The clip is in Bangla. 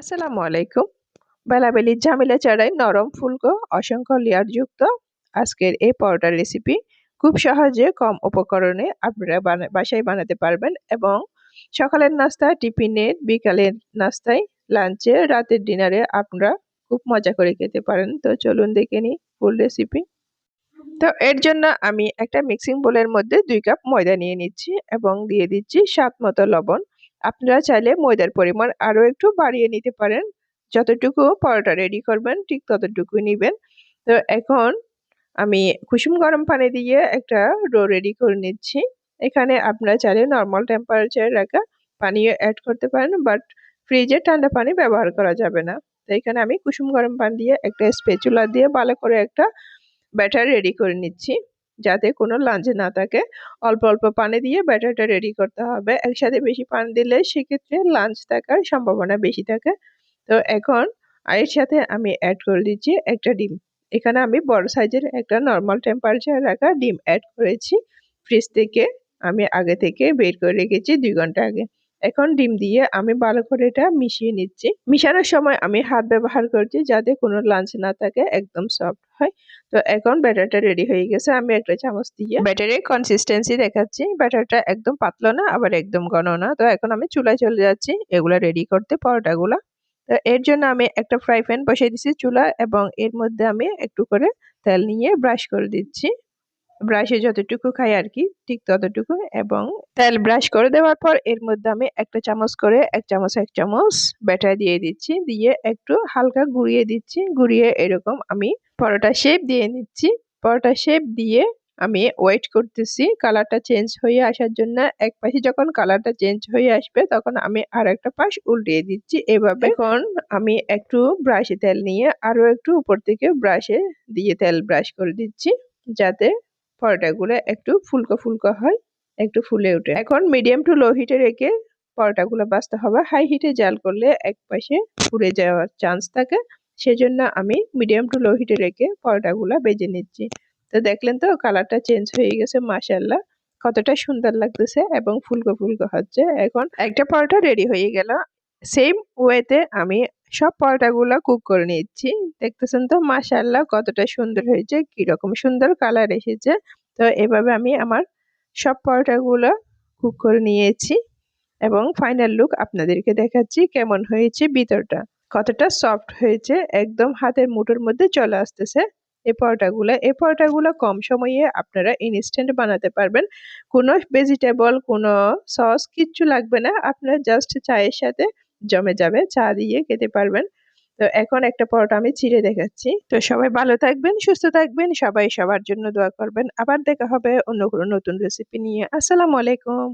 আসসালামু আলাইকুম। বেলাবেলির ঝামেলা ছাড়াই নরম ফুলকো, অসংখ্য লেয়ার যুক্ত আজকের এই পরোটার রেসিপি খুব সহজে কম উপকরণে আপনারা বাসায় বানাতে পারবেন এবং সকালের নাস্তা, টিফিনে, বিকালের নাস্তায় লাঞ্চে রাতের ডিনারে আপনারা খুব মজা করে খেতে পারেন। তো চলুন দেখে নিই ফুল রেসিপি তো এর জন্য আমি একটা মিক্সিং বোলের মধ্যে দুই কাপ ময়দা নিয়ে নিচ্ছি এবং দিয়ে দিচ্ছি স্বাদ মতো লবণ। আপনারা চাইলে ময়দার পরিমাণ আরও একটু বাড়িয়ে নিতে পারেন। যতটুকু পরোটা রেডি করবেন, ঠিক ততটুকু নেবেন। তো এখন আমি কুসুম গরম পানি দিয়ে একটা ডো রেডি করে নিচ্ছি। এখানে আপনারা চাইলে নর্মাল টেম্পারেচারে রাখা পানিও অ্যাড করতে পারেন বাট ফ্রিজে ঠান্ডা পানি ব্যবহার করা যাবে না। তো এখানে আমি কুসুম গরম পানি দিয়ে একটা স্পেচুলা দিয়ে ভালো করে একটা ব্যাটার রেডি করে নিচ্ছি। যাতে কোনো লাঞ্চ না থাকে। অল্প অল্প পানি দিয়ে ব্যাটারটা রেডি করতে হবে। একসাথে বেশি পানি দিলে সেক্ষেত্রে লাঞ্চ থাকার সম্ভাবনা বেশি থাকে। তো এখন আর এর সাথে আমি অ্যাড করে দিচ্ছি একটা ডিম। এখানে আমি বড় সাইজের একটা নর্মাল টেম্পারেচার রাখা ডিম অ্যাড করেছি। ফ্রিজ থেকে আমি আগে থেকে বের করে রেখেছি দুই ঘণ্টা আগে। এখন ডিম দিয়ে আমি ভালো করে এটা মিশিয়ে নিচ্ছি। মিশানোর সময় আমি হাত ব্যবহার করছি যাতে কোনো লাঞ্চ না থাকে, একদম সফট হয়। তো এখন ব্যাটারটা রেডি হয়ে গেছে। আমি একটা চামচ দিয়ে ব্যাটারের কনসিস্টেন্সি দেখাচ্ছি। ব্যাটারটা একদম পাতলো না, আবার একদম ঘন না। তো এখন আমি চুলায় চলে যাচ্ছি। এগুলা রেডি করতে পরোটাগুলা। তো এর জন্য আমি একটা ফ্রাই প্যান বসিয়ে দিচ্ছি চুলা এবং এর মধ্যে আমি একটু করে তেল নিয়ে ব্রাশ করে দিচ্ছি। ব্রাশে যতটুকু খাই আর কি ঠিক ততটুকু এবং তেল ব্রাশ করে দেওয়ার পর এর মধ্যে আমি একটা চামচ করে এক চামচ এক চামচ ব্যাটার দিয়ে দিচ্ছি দিয়ে একটু হালকা ঘুরিয়ে দিচ্ছি ঘুরিয়ে এরকম আমি পরোটা শেপ দিয়ে নিচ্ছি। পরোটা শেপ দিয়ে আমি ওয়েট করতেছি কালারটা চেঞ্জ হয়ে আসার জন্য এক পাশে যখন কালারটা চেঞ্জ হয়ে আসবে তখন আমি আর একটা পাশ উল্টিয়ে দিচ্ছি। এভাবে এখন আমি একটু ব্রাশে তেল নিয়ে আরও একটু উপর থেকে ব্রাশে দিয়ে তেল ব্রাশ করে দিচ্ছি যাতে পরোটাগুলো একটু ফুলকো ফুলকো হয়, একটু ফুলে ওঠে। এখন মিডিয়াম টু লো হিটে রেখে পরোটাগুলো বাঁচতে হবে। হাই হিটে জাল করলে এক পাশে পুড়ে যাওয়ার চান্স থাকে। সেজন্য আমি মিডিয়াম টু লো হিটে রেখে পরোটাগুলো বেজে নিচ্ছি। তো দেখলেন তো কালারটা চেঞ্জ হয়ে গেছে মাসাল্লাহ কতটা সুন্দর লাগতেছে এবং ফুলকো ফুলকো হচ্ছে। এখন একটা পরোটা রেডি হয়ে গেল। সেম ওয়েতে আমি সব পরোটাগুলো কুক করে নিচ্ছি। দেখতেছেন তো মাশাল্লাহ কতটা সুন্দর হয়েছে, কীরকম সুন্দর কালার এসেছে। তো এভাবে আমি আমার সব পরোটাগুলো কুক করে নিয়েছি এবং ফাইনাল লুক আপনাদেরকে দেখাচ্ছি কেমন হয়েছে ভিতরটা। কতটা সফট হয়েছে, একদম হাতের মুঠোর মধ্যে চলে আসতেছে এই পরোটাগুলো। এই পরোটাগুলো কম সময়ে আপনারা ইনস্ট্যান্ট বানাতে পারবেন। কোনো ভেজিটেবল কোনো সস কিচ্ছু লাগবে না। আপনারা জাস্ট চায়ের সাথে জমে যাবে, চা দিয়ে খেতে পারবেন। তো এখন একটা পরোটা আমি চিড়ে দেখাচ্ছি। তো সবাই ভালো থাকবেন, সুস্থ থাকবেন, সবাই সবার জন্য দোয়া করবেন। আবার দেখা হবে অন্য কোনো নতুন রেসিপি নিয়ে। আসসালামু আলাইকুম।